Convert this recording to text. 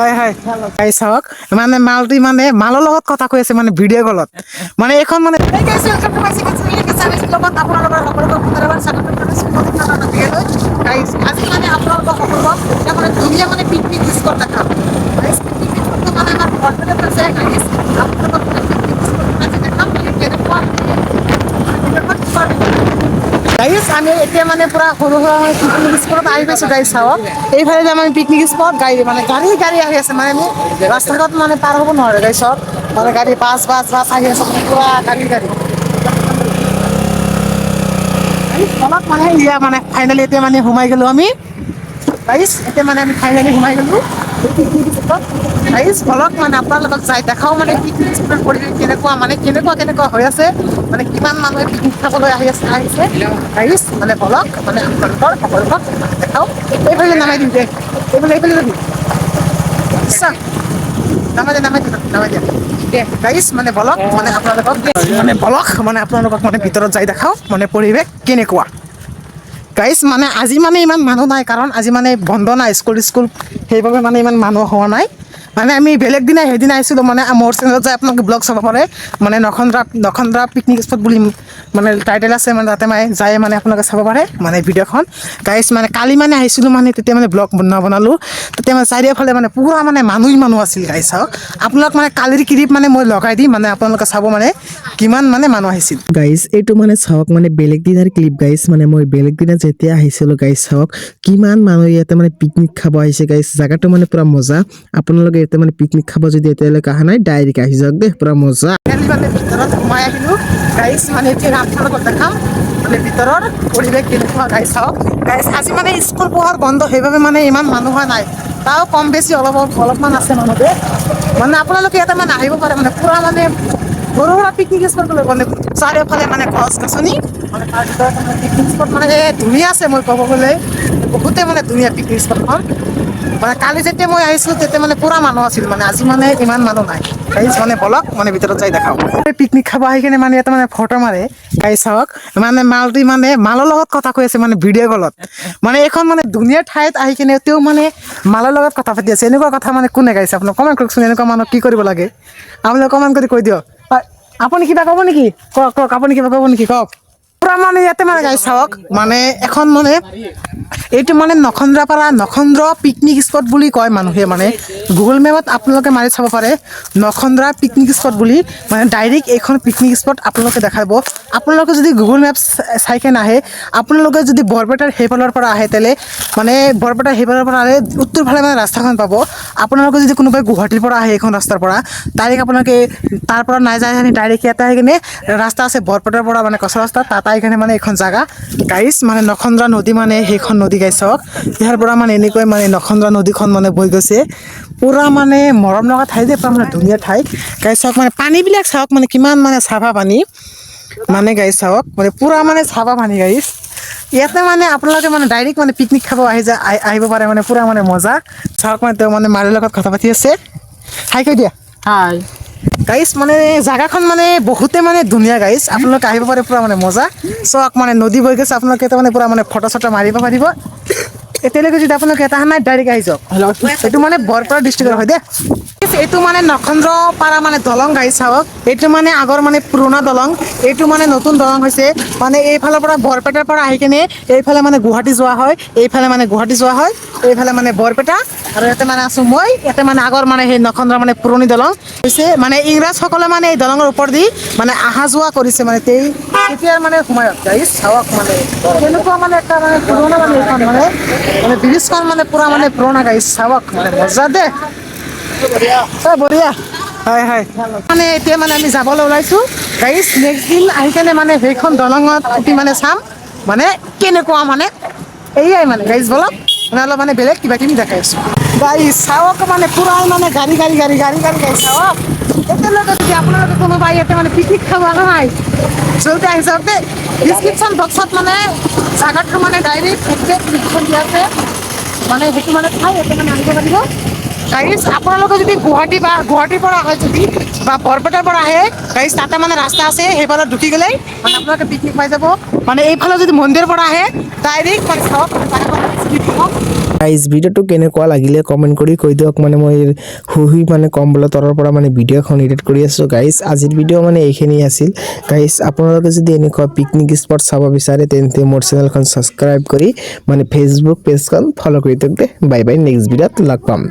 হয় হয় গাইছ চাওক মানে মালটি মানে মালৰ লগত কথা কৈ আছে মানে ভিডিঅ' কলত মানে এখন মানে Hey guys, welcome to my second channel. Guys, আমি লগত আপোনালোকৰ সকলোকে পুনৰ এবাৰ স্বাগতম জনাইছোঁ নতুন এটা ভিডিঅ'লৈ। Guys, আজি মানে আপোনালোকক সকলোক এটা মানে ধুনীয়া মানে পিকনিক স্পট দেখাম Guys, picnic spotটো মানে আমাৰ বৰপেটাত আছে, guys। আপোনালোকক মানে picnic spot আজি দেখাম, মানে কেনেকুৱা গাইজ আমি এতিয়া মানে পুৰা সৰু সুৰা মানে পিকনিক স্পটত আহি পাইছোঁ গাইজ চাওক। এইফালে যে আমি পিকনিক স্পট গাড়ী মানে গাড়ী গাড়ী আহি আছে। মানে আমি ৰাস্তা ঘাট মানে পাৰ হ'ব নোৱাৰে গাইজ মানে গাড়ী, বাছ বাছ বাছ আহি আছে মানে পুৰা গাড়ী গাড়ী। অলপ মানে ইয়া মানে ফাইনেলি এতিয়া মানে সোমাই গ'লো আমি। গাইজ এতিয়া মানে আমি ফাইনেলি সোমাই গ'লো। অলপ মানে আপোনালোকক যাই দেখাও মানে পিকনিক স্পটৰ পৰিৱেশ কেনেকুৱা মানে কেনেকুৱা কেনেকুৱা হৈ আছে মানে কিমান মানুহে পিকনিক খাবলৈ আহি আছে, আহিছে। গাইজ মানে বলক মানে আপোনালোকৰ সকলোকক দেখাও। এইফালে নামাই দিম দে। এইফালে এইফালে যাবি নামাই দিয়া নামাই দিয়া নামাই দিয়া গাইজ মানে বলক মানে আপোনালোকক মানে বলক মানে আপোনালোকক মানে ভিতৰত যাই দেখাও মানে পৰিৱেশ কেনেকুৱা। গাইজ মানে আজি মানে ইমান মানুহ নাই কাৰণ আজি মানে বন্ধ নাই স্কুল স্কুল সেইবাবে মানে ইমান মানুহ হোৱা নাই। মানে আমি বেলেগ দিনা সেইদিনা আহিছিলোঁ মানে মোৰ চেনেলত যাই আপোনালোকে ব্লগ চাব পাৰে মানে নখন্দৰা নখন্দৰা পিকনিক স্পট বুলি মানে টাইটেল আছে মানে তাতে মানে যায় মানে আপোনালোকে চাব পাৰে মানে ভিডিঅ'খন। গাইজ মানে কালি মানে আহিছিলোঁ মানে তেতিয়া মানে ব্লগ নবনালোঁ। তেতিয়া মানে চাৰিওফালে মানে পূৰা মানে মানুহ মানুহ আছিল গাইজ চাওক। আপোনালোক মানে কালিৰ ক্লিপ মানে মই লগাই দিম মানে আপোনালোকে চাব মানে কিমান মানে মানুহ আহিছিল। গাইজ এইটো মানে চাওক মানে বেলেগ দিনাৰ ক্লিপ গাইজ মানে মই বেলেগ দিনা যেতিয়া আহিছিলোঁ গাইজ চাওক, কিমান মানুহ ইয়াতে মানে পিকনিক খাব আহিছে গাইজ জাগাটো মানে পুৰা মজা। আপোনালোকে ইয়াতে মানে পিকনিক খাব যদি এতিয়ালৈকে অহা নাই ডাইৰেক্ট আহি যাওক দেই পুৰা মজা। ভিতৰত সোমাই আহিলোঁ। গাইজ মানে এতিয়া দেখাম। মানে ভিতৰৰ পৰিৱেশ কেনেকুৱা গাইজ চাওক। গাইজ আজি মানে স্কুল পঢ়াৰ বন্ধ, সেইবাবে মানে ইমান মানুহ হোৱা নাই। তাও কম বেছি অলপ অলপমান আছে মানুহতে। মানে আপোনালোকে ইয়াতে মানে আহিব পাৰে মানে পূৰা মানে সৰু সুৰা পিকনিক স্পট মানে চাৰিওফালে মানে গছ গছনি মানে তাৰ ভিতৰত মানে পিকনিক স্পট মানে ধুনীয়া আছে মই ক'ব গ'লে। বহুতে মানে ধুনীয়া পিকনিক স্পটখন মানে কালি যেতিয়া মই আহিছিলোঁ তেতিয়া মানে পুৰা মানুহ আছিল মানে। আজি মানে ইমান মানুহ নাই। গাইজ মানে বলক মানে ভিতৰত যাই দেখাও। পিকনিক খাব আহি কিনে মানে ইয়াতে মানে ফটো মাৰে। গাইজ চাওক। মানে মালটি মানে মালৰ লগত কথা কৈ আছে মানে ভিডিঅ' কলত মানে এইখন মানে ধুনীয়া ঠাইত আহি কিনে তেওঁ মানে মালৰ লগত কথা পাতি আছে। এনেকুৱা কথা মানে কোনে গাইছে আপোনাক কমেণ্ট কৰকচোন, এনেকুৱা মানুহ কি কৰিব লাগে? আপোনালোকে কমেণ্ট কৰি কৈ দিয়ক। আপুনি কিবা ক'ব নেকি? কওক কওক, আপুনি কিবা ক'ব নেকি? কওক। পুৰা মানে ইয়াতে মানে গাই চাওক মানে এখন মানে এইটো মানে নখন্দ্ৰাপাৰা, নখন্দ্ৰ পিকনিক স্পট বুলি কয় মানুহে মানে। গুগল মেপত আপোনালোকে মাৰি চাব পাৰে, নখন্দ্ৰা পিকনিক স্পট বুলি। মানে ডাইৰেক্ট এইখন পিকনিক স্পট আপোনালোকে দেখাব। আপোনালোকে যদি গুগল মেপ চাই কেনে আহে, আপোনালোকে যদি বৰপেটাৰ সেইফালৰ পৰা আহে তেলে মানে বৰপেটাৰ সেইফালৰ পৰা আহে, উত্তৰ ফালে মানে ৰাস্তাখন পাব। আপোনালোকে যদি কোনোবাই গুৱাহাটীৰ পৰা আহে এইখন ৰাস্তাৰ পৰা ডাইৰেক্ট আপোনালোকে তাৰ পৰা নাই যায় ডাইৰেক্ট ইয়াতে আহি কিনে ৰাস্তা আছে বৰপেটাৰ পৰা মানে কচা ৰাস্তা, তাত আহি কিনে মানে এইখন জাগা। গাইছ মানে নখন্দৰা নদী মানে সেইখন নদী গাইছ চাওক। ইয়াৰ পৰা মানে এনেকৈ মানে নখন্দৰা নদীখন মানে বৈ গৈছে। পূৰা মানে মৰম লগা ঠাই যে, পূৰা মানে ধুনীয়া ঠাই। গাইছ চাওক মানে পানীবিলাক চাওক মানে কিমান মানে চাফা পানী। মানে গাইছ চাওক মানে পূৰা মানে চাফা পানী গাইছ ইয়াতে মানে আপোনালোকে মানে ডাইৰেক্ট মানে পিকনিক খাব আহি যায় আহিব পাৰে মানে পূৰা মানে মজা। চাওক মানে তেওঁ মানে মাৰিৰ লগত কথা পাতি আছে। হাই কৈ দিয়া হাই গাইছ মানে জাগাখন মানে বহুতে মানে ধুনীয়া গাইছ আপোনালোকে আহিব পাৰে পূৰা মানে মজা। চাওক মানে নদী বৈ গৈছে আপোনালোকে মানে পূৰা মানে ফটো চটো মাৰিব পাৰিব। এতিয়ালৈকে যদি আপোনালোকে এটা নাই ডাইৰেক্ট আহি যাওক। এইটো মানে বৰপেটা ডিষ্ট্ৰিক্টৰ হয় দেই এইটো মানে নখন্দ্ৰ পাৰা মানে দলং গাড়ী চাওক। এইটো মানে আগৰ মানে পুৰণা দলং। এইটো মানে নতুন দলং হৈছে। মানে এইফালৰ পৰা বৰপেটাৰ পৰা আহি কিনে এইফালে মানে গুৱাহাটী যোৱা হয়। এইফালে মানে গুৱাহাটী যোৱা হয়। এইফালে মানে বৰপেটা। আৰু ইয়াতে মানে আছো মই। ইয়াতে মানে আগৰ মানে সেই নখন্দ্ৰ মানে পুৰণি দলং হৈছে। মানে ইংৰাজসকলে মানে এই দলঙৰ ওপৰত দি মানে অহা যোৱা কৰিছে মানে তেই। তেতিয়াৰ মানে সময়ত গাড়ী চাওক মানে। তেনেকুৱা মানে এটা মানে পুৰণা মানে এইখন মানে। মানে ব্ৰিজখন মানে পুৰা মানে পুৰণা গাড়ী চাওক মানে। মজা দে। বঢ়িয়া। হয় হয় মানে এতিয়া মানে আমি যাবলৈ ওলাইছোঁ। গাইজ নেক্সট দিন আহি কেনে মানে সেইখন দলঙত উঠি মানে চাম। মানে কেনেকুৱা মানে? এয়াই মানে গাইজ বলক। মানে অলপ মানে বেলেগ কিবা কিবি দেখাই আছোঁ। গাড়ী চাওক মানে পুৰাই মানে গাড়ী গাড়ী গাড়ী গাড়ী গাড়ী গাড়ী চাওক এতিয়ালৈকে যদি আপোনালোকে কোনোবা ইয়াতে মানে পিকনিক খাব নাই জলদি আহি দেই। ডিছক্ৰিপশ্যন বক্সত মানে জাগাটো মানে ডাইৰেক্ট একজেক্ট লিখন দিয়া আছে। মানে সেইটো মানে ঠাই ইয়াতে মানে আহিব পাৰিব। গাইজ আপোনালোকে যদি গুৱাহাটী বা গুৱাহাটীৰ পৰা যদি বা বৰপেটাৰ পৰা আহে গাইজ তাতে মানে ৰাস্তা আছে সেইফালে ঢুকি গ'লেই মানে আপোনালোকে পিকনিক পাই যাব। মানে এইফালে যদি মন্দিৰৰ পৰা আহে ডাইৰেক্ট মানে চাওক গাইজ ভিডিঅ'টো কেনেকুৱা লাগিলে কমেণ্ট কৰি কৈ দিয়ক মানে মই শুই মানে কম্বলৰ পৰা মানে ভিডিঅ' এখন এডিট কৰি আছোঁ। গাইজ আজিৰ ভিডিঅ' মানে এইখিনি আছিল। গাইজ আপোনালোকে যদি এনেকুৱা পিকনিক স্পট চাব বিচাৰে, তেন্তে মোৰ চেনেলখন ছাবস্ক্ৰাইব কৰি মানে ফেচবুক পেজখন ফ'ল' কৰি দিয়ক দে। বাই বাই নেক্সট ভিডিঅ'ত লগ পাম।